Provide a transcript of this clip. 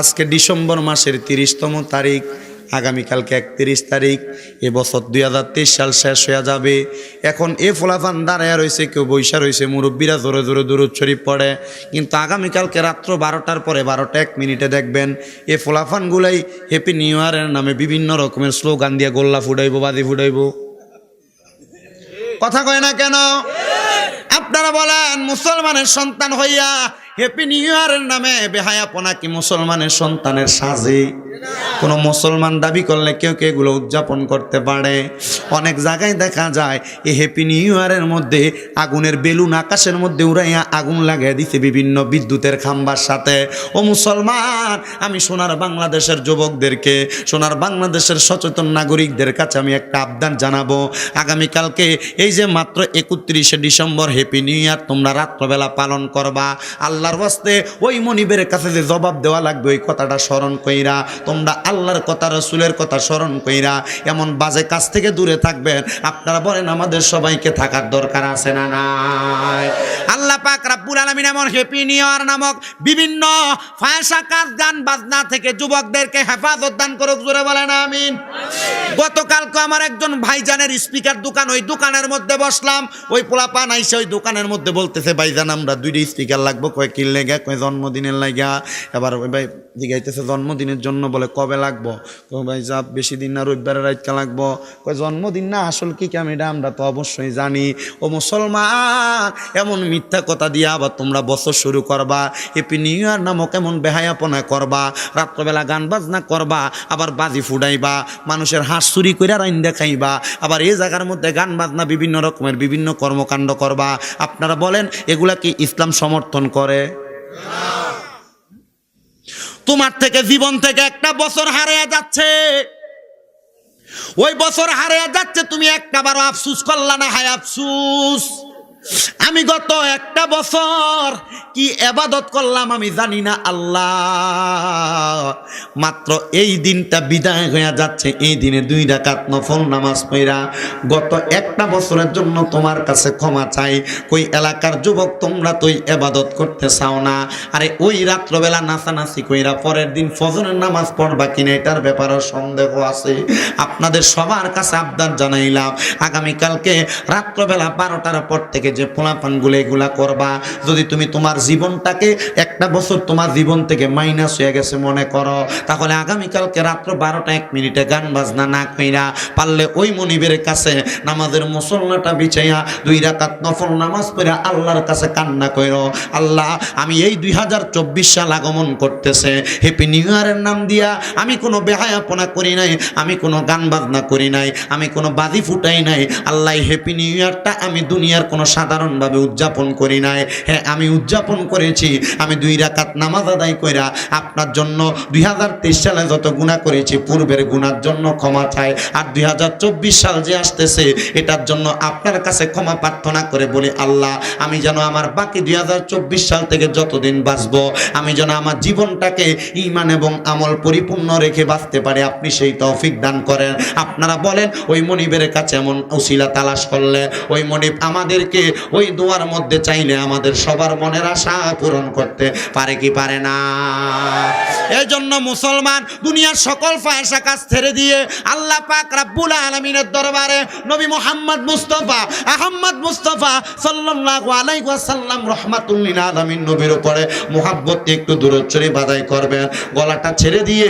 আজকে ডিসেম্বর মাসের তিরিশতম তারিখ, আগামীকালকে একত্রিশ তারিখ এবছর দুই হাজার তেইশ সাল শেষ হয়ে যাবে। এখন এ ফোলাফান দাঁড়ায় রয়েছে, কেউ বৈশা রয়েছে, মুরব্বীরা জোরে জোরে দূরত শরীফ পড়ে। কিন্তু আগামীকালকে রাত্র বারোটার পরে বারোটা এক মিনিটে দেখবেন, এ ফোলাফানগুলাই হ্যাপি নিউ ইয়ারের নামে বিভিন্ন রকমের স্লোগান দিয়ে গোল্লা ফুটাইবো বাদি ফুটাইবো। কথা কয় না কেন? আপনারা বলেন, মুসলমানের সন্তান হইয়া হ্যাপি নিউ ইয়ারের নামে বেহায়াপনা কি মুসলমানের সন্তানের সাজে? কোনো মুসলমান দাবি করলে কেউ কেউ এগুলো উদযাপন করতে পারে। অনেক জায়গায় দেখা যায় এই হ্যাপি নিউ ইয়ারের মধ্যে আগুনের বেলুন আকাশের মধ্যে উড়াইয়া আগুন লাগিয়ে দিতে বিভিন্ন বিদ্যুতের খাম্বার সাথে। ও মুসলমান, আমি সোনার বাংলাদেশের যুবকদেরকে, সোনার বাংলাদেশের সচেতন নাগরিকদের কাছে আমি একটা আবদান জানাব। আগামীকালকে এই যে মাত্র একত্রিশে ডিসেম্বর হ্যাপি নিউ ইয়ার তোমরা রাত্রবেলা পালন করবা। আল্লাহর বাস্তে ওই মনিবের কাছে যে জবাব দেওয়া লাগবে, ওই কথাটা স্মরণ কইরা তোমরা আল্লাহর কথা রসুলের কথা স্মরণ কইরা এমন বাজে কাজ থেকে দূরে থাকবেন। আপনারা বলেন আমাদের সবাইকে থাকার দরকার আছে না নাই? আল্লাহ পাক রাব্বুল আলামিন এমন হ্যাপি নিউ ইয়ার নামক বিভিন্ন ফায়সা কাজ গান বাজনা থেকে যুবকদেরকে হেফাজত দান করুক জোরে বলেন আমিন। গতকালকে আমার একজন ভাইজানের স্পিকার দোকান ওই দোকানের মধ্যে বসলাম। ওই পোলাপান আইসে ওই দোকানের মধ্যে বলতেছে ভাইজান আমরা দুইটা স্পিকার লাগবো কয় কিল লেগা কয় জন্মদিনের লাগা? এবার ওই ভাই জিগাইতেছে জন্মদিনের জন্য বলে কবে লাগবো? কয় ভাই, যা, বেশি দিন না, রবিবারে রাইতকা লাগবো। কয় জন্মদিন না, আসল কি কাম এটা আমরা তো অবশ্যই জানি। ও মুসলমান, এমন মিথ্যা কথা দিয়া আবার তোমরা বছর শুরু করবা। হ্যাপি নিউ ইয়ার নামক এমন বেহায়াপনা করবা। রাত্রবেলা গান বাজনা করবা, আবার বাজি ফুডাইবা মানুষের হাঁস চুরি করে রাইন্দা দেখাইবা আবার এই জায়গার মধ্যে গান বাজনা বিভিন্ন রকমের বিভিন্ন কর্মকাণ্ড করবা। আপনারা বলেন, এগুলা কি ইসলাম সমর্থন করে? তোমার থেকে জীবন থেকে একটা বছর হারিয়ে যাচ্ছে। ওই বছর হারিয়ে যাচ্ছে, তুমি একটা বারো আফসুস করলা না, হায় আফসুস। আমি গত একটা বছর কি এবাদত করলাম আমি জানি না আল্লাহ। মাত্র এই দিনটা বিদায় হয়ে যাচ্ছে, এই দিনে দুই ডাকাত নফল নামাজ পড়া। গত একটা বছরের জন্য তোমার কাছে ক্ষমা চাই। কই এলাকার যুবক, তোমরা তো এবাদত করতে চাও না। আরে ওই রাত্রবেলা নাচানাচি কইরা পরের দিন ফজরের নামাজ পড়বা কিনা, এটার ব্যাপারে সন্দেহ আছে। আপনাদের সবার কাছে আবদার জানাইলাম, আগামীকালকে রাত্রবেলা বারোটার পর থেকে যে পোলাপানগুলো এগুলা করবা। যদি তুমি তোমার জীবনটাকে একটা বছর তোমার জীবন থেকে মাইনাস হয়ে গেছে মনে করো, তাহলে আগামীকালকে রাত্র বারোটা এক মিনিটে গান বাজনা না কইরা পারলে ওই মনিবের কাছে নামাজের মুসল্লাটা বিছাইয়া দুই রাকাত নফল নামাজ পড়ে আল্লাহর কাছে কান্না কইর, আল্লাহ, আমি এই দুই হাজার চব্বিশ সাল আগমন করতেছে। হ্যাপি নিউ ইয়ারের নাম দিয়া আমি কোনো বেহায়াপনা করি নাই, আমি কোনো গান বাজনা করি নাই, আমি কোনো বাজি ফুটাই নাই। আল্লাহ হ্যাপি নিউ ইয়ারটা আমি দুনিয়ার কোনো সাধারণভাবে উদযাপন করি নাই। হ্যাঁ আমি উদযাপন করেছি। আমি দুই রাকাত নামাজ আদায় কইরা আপনার জন্য দুই হাজার তেইশ সালে যত গুণা করেছি, পূর্বের গুণার জন্য ক্ষমা চাই। আর দুই হাজার চব্বিশ সাল যে আসতেছে, এটার জন্য আপনার কাছে ক্ষমা প্রার্থনা করে বলি, আল্লাহ, আমি যেন আমার বাকি দুই হাজার চব্বিশ সাল থেকে যতদিন বাঁচব, আমি যেন আমার জীবনটাকে ইমান এবং আমল পরিপূর্ণ রেখে বাঁচতে পারি, আপনি সেই তৌফিক দান করেন। আপনারা বলেন, ওই মনিবের কাছে এমন উসিলা তালাশ করলে, ওই মনিব আমাদেরকে ওই দোয়ার মধ্যে চাইলে আমাদের সবার মনের আশা পূরণ করতে পারে কি পারে না? এই জন্য মুসলমান দুনিয়ার সকল ফায়সা কাজ ছেড়ে দিয়ে আল্লাহ পাক রাব্বুল আলামিনের দরবারে নবী মোহাম্মদ মুস্তফা, আহম্মদ মুস্তফা সাল্লাল্লাহু আলাইহি ওয়াসাল্লাম রহমাতুল লিল নবীর উপরে মুহাব্বত একটু দূরচ্ছরি বাদাই করবেন। গলাটা ছেড়ে দিয়ে